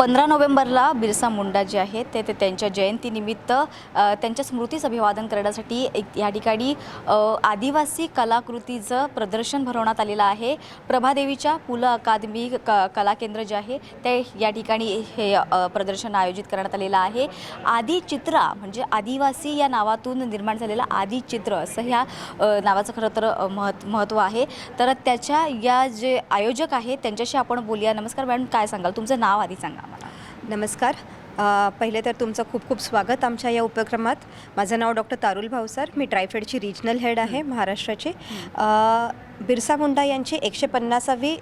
पंधरा नोव्हेंबरला बिरसा मुंडा जे आहेत ते ते त्यांच्या जयंतीनिमित्त त्यांच्या स्मृतीस अभिवादन करण्यासाठी एक या ठिकाणी आदिवासी कलाकृतीचं प्रदर्शन भरवण्यात आलेलं आहे. प्रभादेवीच्या पु ल अकादमी क कला केंद्र जे आहे ते या ठिकाणी हे प्रदर्शन आयोजित करण्यात आलेलं आहे. आदिचित्रा म्हणजे आदिवासी या नावातून निर्माण झालेलं आदिचित्र असं ह्या नावाचं खरं तर महत् महत्त्व आहे. तर त्याच्या या जे आयोजक आहेत त्यांच्याशी आपण बोलूया. नमस्कार मॅडम काय सांगाल? तुमचं नाव आधी सांगा. नमस्कार. पहिले तर तुमचं खूप खूप स्वागत आमच्या या उपक्रमात. माझं नाव डॉक्टर तारुल भावसर मी ट्रायफेडची रिजनल हेड आहे महाराष्ट्राची. बिरसा मुंडा यांची एकशे पन्नासावी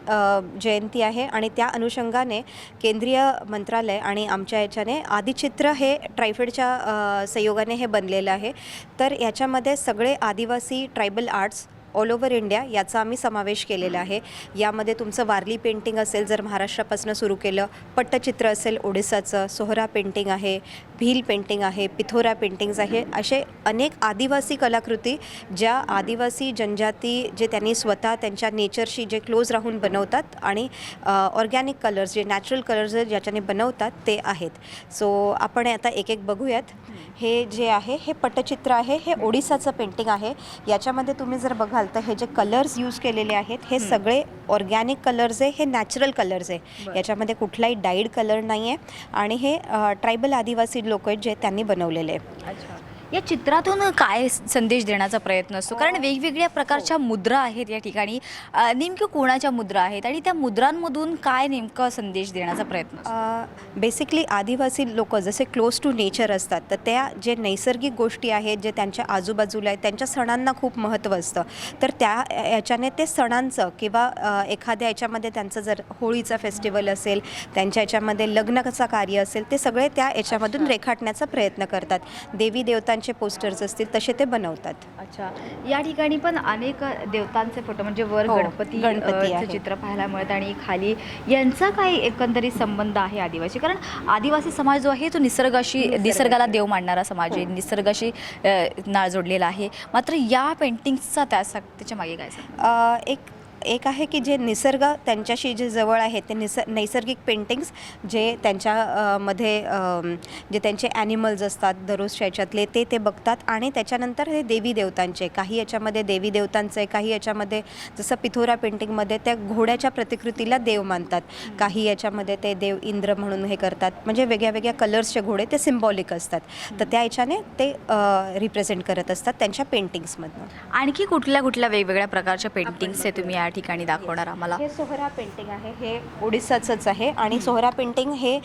जयंती आहे आणि त्या अनुषंगाने केंद्रीय मंत्रालय आणि आमच्या याच्याने आदिचित्र हे ट्रायफेडच्या संयोगाने हे बनलेलं आहे. तर याच्यामध्ये सगळे आदिवासी tribal arts all over India याचा आम्ही समावेश केलेला आहे. यामध्ये तुमचं वारली पेंटिंग असेल जर महाराष्ट्रापासून सुरू केलं पट्टचित्र असेल ओडिसाचं सोहरा पेंटिंग आहे भील पेंटिंग आहे पिथोरा पेंटिंग्ज आहे असे अनेक आदिवासी कलाकृती ज्या आदिवासी जनजाती जे त्यांनी स्वतः त्यांच्या नेचरशी जे क्लोज राहून बनवतात आणि ऑर्गॅनिक कलर्स जे नॅचरल कलर्स ज्याच्याने बनवतात ते आहेत. सो आपण आता एक एक बघूयात. हे जे आहे हे पट्टचित्र आहे हे ओडिसाचं पेंटिंग आहे. याच्यामध्ये तुम्ही जर बघा तर हे जे कलर्स यूज केलेले आहेत हे सगळे ऑर्गॅनिक कलर्स आहे हे नॅचरल कलर्स आहे. याच्यामध्ये कुठलाही डाईड कलर नाही आहे आणि हे ट्रायबल आदिवासी लोक आहेत जे त्यांनी बनवलेले आहे. या चित्रातून काय संदेश देण्याचा प्रयत्न असतो? कारण वेगवेगळ्या प्रकारच्या मुद्रा आहेत या ठिकाणी. अ, नेमक्या कोणाच्या मुद्रा आहेत आणि त्या मुद्रांमधून काय नेमकं संदेश देण्याचा प्रयत्न असतो? बेसिकली आदिवासी लोक जसे क्लोज टू नेचर असतात तर त्या जे नैसर्गिक गोष्टी आहेत जे त्यांच्या आजूबाजूला आहेत त्यांच्या सणांना खूप महत्त्व असतं. तर त्या याच्याने ते सणांचं किंवा अ, एखाद्या याच्यामध्ये त्यांचं जर होळीचा फेस्टिवल असेल त्यांच्या याच्यामध्ये लग्नाचं कार्य असेल ते सगळे त्या याच्यामधून रेखाटण्याचा प्रयत्न करतात. देवी देवतांचे पोस्टर्स असतील तसे ते बनवतात अच्छा या ठिकाणी पण अनेक देवतांचे फोटो म्हणजे वर हो, गणपती गणपती आहे. चित्र पाहायला मिळत आणि खाली यांचा काय एकंदरीत संबंध आहे आदिवासी कारण आदिवासी समाज जो आहे तो निसर्गाशी. निसर्गाला देव मानणारा समाज आहे हो. निसर्गाशी अ, नाळ जोडलेला आहे मात्र या पेंटिंगचा त्या त्याच्यामागे काय अ, एक एक आहे की जे निसर्ग त्यांच्याशी जे जवळ आहे ते निस नैसर्गिक पेंटिंग्स जे त्यांच्या मध्ये जे त्यांचे ॲनिमल्स असतात दररोजच्या याच्यातले ते ते बघतात. आणि त्याच्यानंतर हे देवी देवतांचे काही याच्यामध्ये देवी देवतांचे काही याच्यामध्ये जसं पिथोरा पेंटिंगमध्ये त्या घोड्याच्या प्रतिकृतीला देव मानतात. काही याच्यामध्ये ते देव इंद्र म्हणून हे करतात. म्हणजे वेगळ्या वेगळ्या कलर्सचे घोडे ते सिम्बॉलिक असतात. तर त्या याच्याने ते रिप्रेझेंट करत असतात त्यांच्या पेंटिंग्समधनं आणखी कुठल्या कुठल्या वेगवेगळ्या प्रकारच्या पेंटिंग्स आहे तुम्ही या ठिकाणी दाखवणार आम्हाला. हे सोहरा पेंटिंग आहे. हे ओडिसाचंच आहे. आणि सोहरा पेंटिंग हे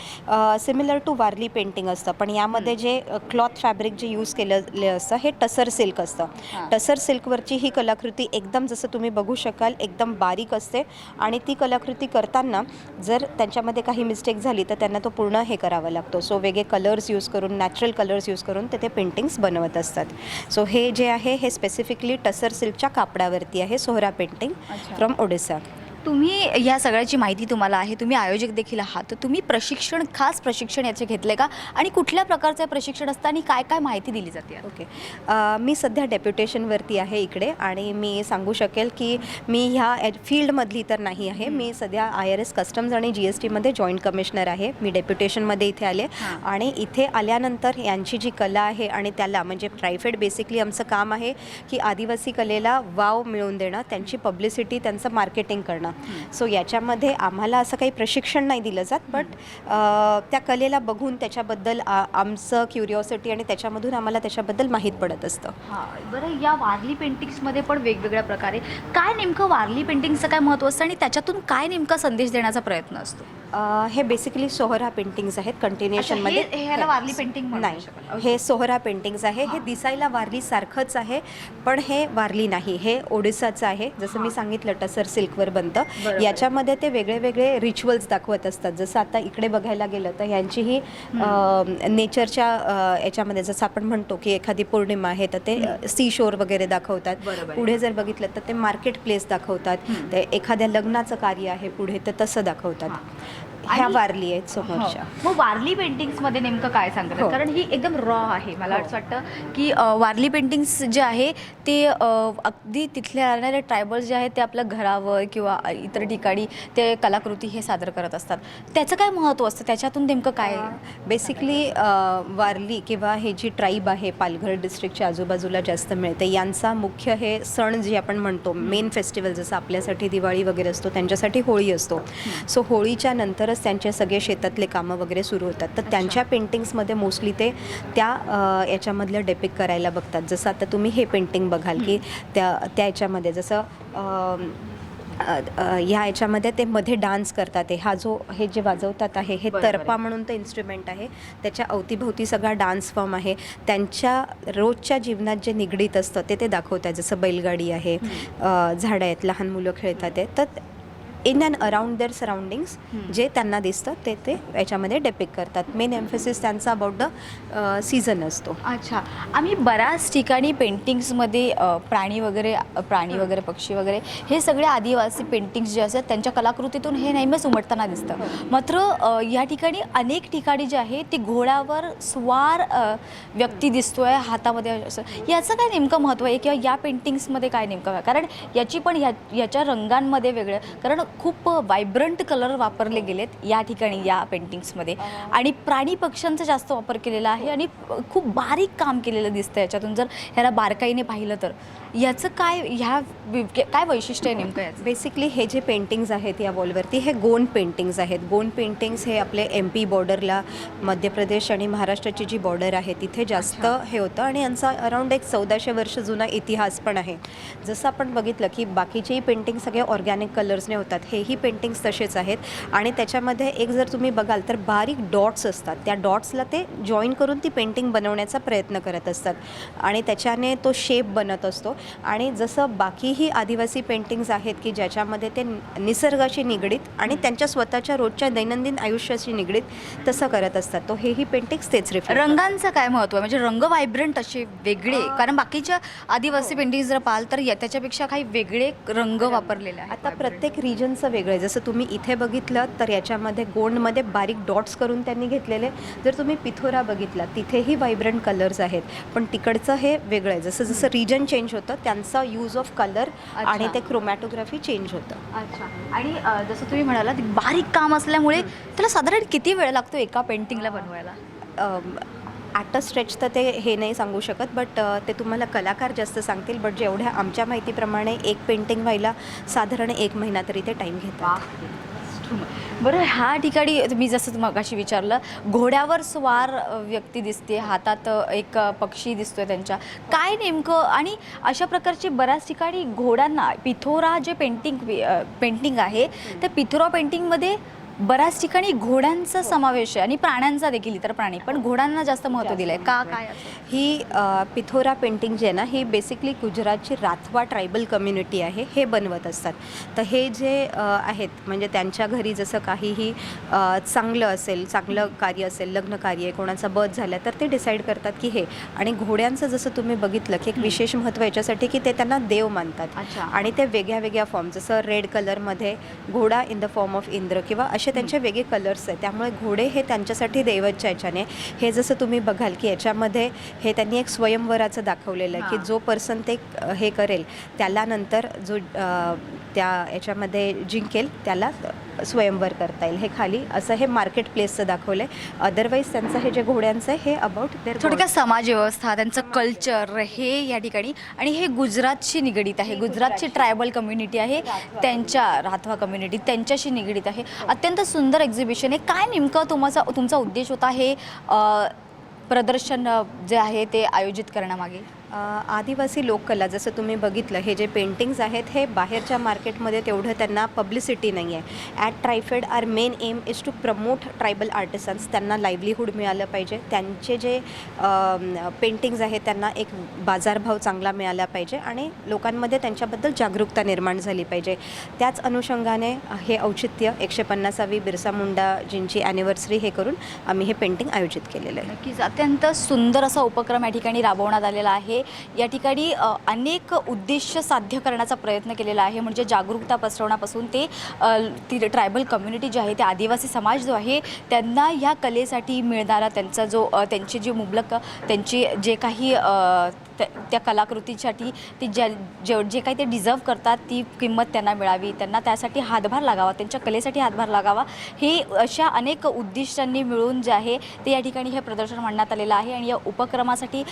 सिमिलर टू वारली पेंटिंग असतं. पण यामध्ये जे क्लॉथ फॅब्रिक जे यूज केलेले असतं हे टसर सिल्क असतं. टसर सिल्कवरची ही कलाकृती एकदम जसं तुम्ही बघू शकाल एकदम बारीक असते. आणि ती कलाकृती करताना जर त्यांच्यामध्ये काही मिस्टेक झाली तर त्यांना तो पूर्ण हे करावा लागतो. सो वेगळे कलर्स यूज करून नॅचरल कलर्स यूज करून ते ते पेंटिंग्स बनवत असतात. सो हे जे आहे हे स्पेसिफिकली टसर सिल्कच्या कापडावरती आहे सोहरा पेंटिंग अच्छा. फ्रॉम ओडिसा तुम्ही या सगळ्याची माहिती तुम्हाला आहे तुम्ही आयोजक देखील आहात तर तुम्ही प्रशिक्षण खास प्रशिक्षण याचे घेतले का? आणि कुठल्या प्रकारचं प्रशिक्षण असतं आणि काय काय माहिती दिली जाते? ओके. मी सध्या डेप्युटेशनवरती आहे इकडे आणि मी सांगू शकेल की मी ह्या फील्डमधली तर नाही आहे. मी सध्या आय आर एस कस्टम्स आणि जी एस टीमध्ये जॉईंट कमिशनर आहे. मी डेप्युटेशनमध्ये इथे आले. आणि इथे आल्यानंतर यांची जी कला आहे आणि त्याला म्हणजे ट्रायफेड बेसिकली आमचं काम आहे की आदिवासी कलेला वाव मिळवून देणं त्यांची पब्लिसिटी त्यांचं मार्केटिंग करणं. सो याच्यामध्ये आम्हाला असं काही प्रशिक्षण नाही दिलं जात बट त्या कलेला बघून त्याच्याबद्दल आमचं क्युरिओसिटी आणि त्याच्यामधून आम्हाला त्याच्याबद्दल माहीत पडत असतं. हां बरं या वारली पेंटिंग्समध्ये पण वेगवेगळ्या प्रकारे काय नेमकं वारली पेंटिंगचं काय महत्त्व असतं आणि त्याच्यातून काय नेमका संदेश देण्याचा प्रयत्न असतो? अ, हे बेसिकली सोहरा पेंटिंग्स आहेत कंटिन्युएशनमध्ये हे- ह्याला वारली painting म्हणू नाही शकत. हे सोहरा पेंटिंग्स आहे. हे दिसायला वारली सारखंच आहे पण हे वारली नाही. हे ओडिसाचं आहे. जसं मी. सांगितलं टसर सिल्कवर बनतं. बरोबर. याच्यामध्ये ते वेगळे वेगळे रिच्युअल्स दाखवत असतात. जसं आता इकडे बघायला गेलं तर यांची ही नेचरच्या याच्यामध्ये जसं आपण म्हणतो की एखादी पौर्णिमा आहे तर ते सी शोर वगैरे दाखवतात. बरोबर. पुढे जर बघितलं तर ते मार्केट प्लेस दाखवतात. ते एखाद्या लग्नाचं कार्य आहे पुढे तर तसं दाखवतात. ह्या वारली आहेत समोरच्या. हो. मग वारली पेंटिंग्समध्ये नेमकं काय सांगतात? हो. कारण ही एकदम रॉ आहे. मला हो. असं वाटतं की अ, वारली पेंटिंग्स जे आहे ते अ, अगदी तिथले राहणारे ट्रायबल्स जे आहेत ते आपल्या घरावर किंवा इतर ठिकाणी ते कलाकृती हे सादर करत असतात. त्याचं काय महत्त्व असतं? त्याच्यातून नेमकं काय? बेसिकली वारली किंवा हे जी ट्राईब आहे पालघर डिस्ट्रिक्टच्या आजूबाजूला जास्त मिळते. यांचा मुख्य हे सण जे आपण म्हणतो मेन फेस्टिवल जसं आपल्यासाठी दिवाळी वगैरे असतो त्यांच्यासाठी होळी असतो. सो होळीच्या नंतरच त्यांचे सगळे शेतातले कामं वगैरे सुरू होतात. तर त्यांच्या पेंटिंग्समध्ये मोस्टली ते त्या याच्यामधलं डेपिक करायला बघतात. जसं आता तुम्ही हे पेंटिंग बघाल की त्या त्या याच्यामध्ये जसं ह्या याच्यामध्ये ते मध्ये डान्स करतात आहे हा जो हे जे वाजवतात आहे हे. तरपा म्हणून तर इन्स्ट्रुमेंट आहे. त्याच्या अवतीभोवती सगळा डान्स फॉर्म आहे. त्यांच्या रोजच्या जीवनात जे निगडीत असतं ते ते दाखवतात जसं बैलगाडी आहे झाडं आहेत लहान मुलं खेळतात आहे तर in and around their surroundings. जे त्यांना दिसतं ते ते याच्यामध्ये डेपिक करतात. मेन एम्फेसिस त्यांचा अबाउट द सीझन असतो. अच्छा. आम्ही बऱ्याच ठिकाणी पेंटिंग्समध्ये प्राणी वगैरे प्राणी वगैरे पक्षी वगैरे हे सगळे आदिवासी पेंटिंग्स जे असतात त्यांच्या कलाकृतीतून हे नेहमीच उमटताना दिसतं. मात्र अ, या ठिकाणी अनेक ठिकाणी जे आहे ती घोड्यावर स्वार व्यक्ती दिसतोय हातामध्ये असं. याचं काय नेमकं महत्त्व आहे? किंवा या पेंटिंग्समध्ये काय नेमकं? कारण याची पण या याच्या रंगांमध्ये वेगळं. कारण खूप व्हायब्रंट कलर वापरले गेलेत या ठिकाणी या पेंटिंग्समध्ये आणि प्राणी पक्ष्यांचा जास्त वापर केलेला आहे आणि खूप बारीक काम केलेलं दिसतं याच्यातून. जर ह्याला बारकाईने पाहिलं तर. याचं काय ह्या काय वैशिष्ट्य आहे नेमकं याचं? बेसिकली हे जे पेंटिंग्ज आहेत या वॉलवरती हे गोंड पेंटिंग्ज आहेत. गोंड पेंटिंग्स हे आपले एम पी बॉर्डरला मध्य प्रदेश आणि महाराष्ट्राची जी बॉर्डर आहे तिथे जास्त हे होतं. आणि यांचा अराऊंड एक चौदाशे वर्ष जुना इतिहास पण आहे. जसं आपण बघितलं की बाकीचेही पेंटिंग सगळे ऑर्गॅनिक कलर्सने होतात. हेही पेंटिंग्स तसेच आहेत. आणि त्याच्यामध्ये एक जर तुम्ही बघाल तर बारीक डॉट्स असतात. त्या डॉट्सला ते जॉईन करून ती पेंटिंग बनवण्याचा प्रयत्न करत असतात. आणि त्याच्याने तो शेप बनत असतो. आणि जसं बाकीही आदिवासी पेंटिंग्स आहेत की ज्याच्यामध्ये ते निसर्गाशी निगडीत आणि त्यांच्या स्वतःच्या रोजच्या दैनंदिन आयुष्याशी निगडीत तसं करत असतात. तो हेही पेंटिंग्स तेच रिफ्लेक्ट रंगांचं काय महत्त्व म्हणजे रंग व्हायब्रंट असे वेगळे. कारण बाकीच्या आदिवासी पेंटिंग जर पाहाल तर या- त्याच्यापेक्षा काही वेगळे रंग वापरलेले आहेत. आता. प्रत्येक रिजनचं वेगळं आहे. जसं तुम्ही इथे बघितलं तर याच्यामध्ये गोंडमध्ये बारीक डॉट्स करून त्यांनी घेतलेले. जर तुम्ही पिथोरा बघितला तिथेही व्हायब्रंट कलर्स आहेत. पण तिकडचं हे वेगळं आहे. जसं जसं रिजन चेंज होतं त्यांचा यूज ऑफ कलर आणि. ते क्रोमॅटोग्राफी चेंज होतं. अच्छा. आणि जसं तुम्ही म्हणाला बारीक काम असल्यामुळे त्याला साधारण किती वेळ लागतो एका पेंटिंगला बनवायला? ॲट अ स्ट्रेच तर ते हे नाही सांगू शकत बट ते तुम्हाला कलाकार जास्त सांगतील बट जेवढ्या आमच्या माहितीप्रमाणे एक पेंटिंग व्हायला साधारण एक महिना तरी ते टाईम घेतात. बरं ह्या ठिकाणी मी जसं मगाशी विचारलं घोड्यावर स्वार व्यक्ती दिसते हातात एक पक्षी दिसतोय त्यांच्या. काय नेमकं आणि अशा प्रकारची बऱ्याच ठिकाणी घोड्यांना पिथोरा जे पेंटिंग पेंटिंग आहे त्या पिथोरा पेंटिंगमध्ये बऱ्याच ठिकाणी घोड्यांचा समावेश आहे आणि प्राण्यांचा देखील इतर प्राणी पण घोड्यांना जास्त महत्त्व दिलं आहे का काय? ही पिथोरा पेंटिंग जी आहे ना ही बेसिकली गुजरातची राथवा ट्रायबल कम्युनिटी आहे हे बनवत असतात. तर हे जे आहेत म्हणजे त्यांच्या घरी जसं काहीही चांगलं असेल चांगलं कार्य असेल लग्न कार्य आहे कोणाचा बर्थ झाला तर ते डिसाईड करतात की हे आणि घोड्यांचं जसं तुम्ही बघितलं की एक विशेष महत्त्व याच्यासाठी की ते त्यांना देव मानतात. आणि ते वेगळ्या वेगळ्या फॉर्म जसं रेड कलरमध्ये घोडा in the form of Indra किंवा असे त्यांचे वेगळे कलर्स आहेत. त्यामुळे घोडे हे त्यांच्यासाठी दैवतच्या याच्याने हे जसं तुम्ही बघाल की याच्यामध्ये हे त्यांनी एक स्वयंवराचं दाखवलेलं आहे. की जो पर्सन ते हे करेल त्याला नंतर जो त्या याच्यामध्ये जिंकेल त्याला स्वयंवर करता येईल. हे खाली असं हे मार्केट प्लेसचं दाखवलं आहे अदरवाईज त्यांचं हे जे घोड्यांचं आहे हे अबाउट देअर थोडक्यात समाज व्यवस्था त्यांचं कल्चर हे या ठिकाणी आणि हे गुजरातशी निगडीत आहे. गुजरातची ट्रायबल कम्युनिटी आहे त्यांच्या राथवा कम्युनिटी त्यांच्याशी निगडीत आहे. अत्यंत सुंदर एक्झिबिशन आहे. काय नेमकं तुमचा तुमचा उद्देश होता हे प्रदर्शन जे आहे ते आयोजित करण्यामागे? आदिवासी लोककला जसं तुम्ही बघितलं हे जे पेंटिंग्स आहेत हे बाहेरच्या मार्केटमध्ये तेवढं त्यांना पब्लिसिटी नाही आहे at TRIFED our main aim is to promote tribal artisans त्यांना लाईव्हलीहूड मिळालं पाहिजे. त्यांचे जे पेंटिंग्ज आहेत त्यांना एक बाजारभाव चांगला मिळाला पाहिजे आणि लोकांमध्ये त्यांच्याबद्दल जागरूकता निर्माण झाली पाहिजे. त्याच अनुषंगाने हे औचित्य एकशे पन्नासावी बिरसा मुंडाजींची ॲनिव्हर्सरी हे करून आम्ही हे पेंटिंग आयोजित केलेलं आहे. नक्कीच. अत्यंत सुंदर असा उपक्रम या ठिकाणी राबवण्यात आलेला आहे. या ठिकाणी अनेक उद्देश साध्य करण्याचा प्रयत्न केलेला आहे. म्हणजे जागरूकता पसरवण्यापासून ते ती ट्रायबल कम्युनिटी जी आहे ते आदिवासी समाज जो आहे त्यांना ह्या कलेसाठी मिळणारा त्यांचा जो त्यांची जी मुबलक त्यांची जे काही त्या त्या कलाकृतीसाठी ती ज्या जे जे काही ते डिझर्व करतात ती किंमत त्यांना मिळावी. त्यांना त्यासाठी हातभार लागावा त्यांच्या कलेसाठी हातभार लागावा. हे अशा अनेक उद्दिष्टांनी मिळून जे आहे ते या ठिकाणी हे प्रदर्शन मांडण्यात आलेलं आहे. आणि या उपक्रमासाठी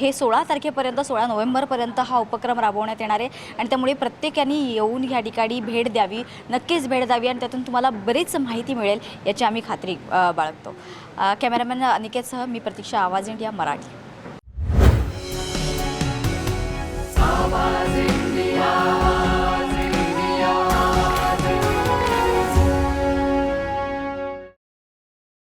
हे सोळा तारखेपर्यंत सोळा नोव्हेंबरपर्यंत हा उपक्रम राबवण्यात येणार आहे. आणि त्यामुळे प्रत्येकाने येऊन या ठिकाणी भेट द्यावी नक्कीच भेट द्यावी आणि त्यातून तुम्हाला बरीच माहिती मिळेल याची आम्ही खात्री बाळगतो. कॅमेरामॅन अनिकेतसह मी प्रतीक्षा आवाज इंडिया मराठी. आवाज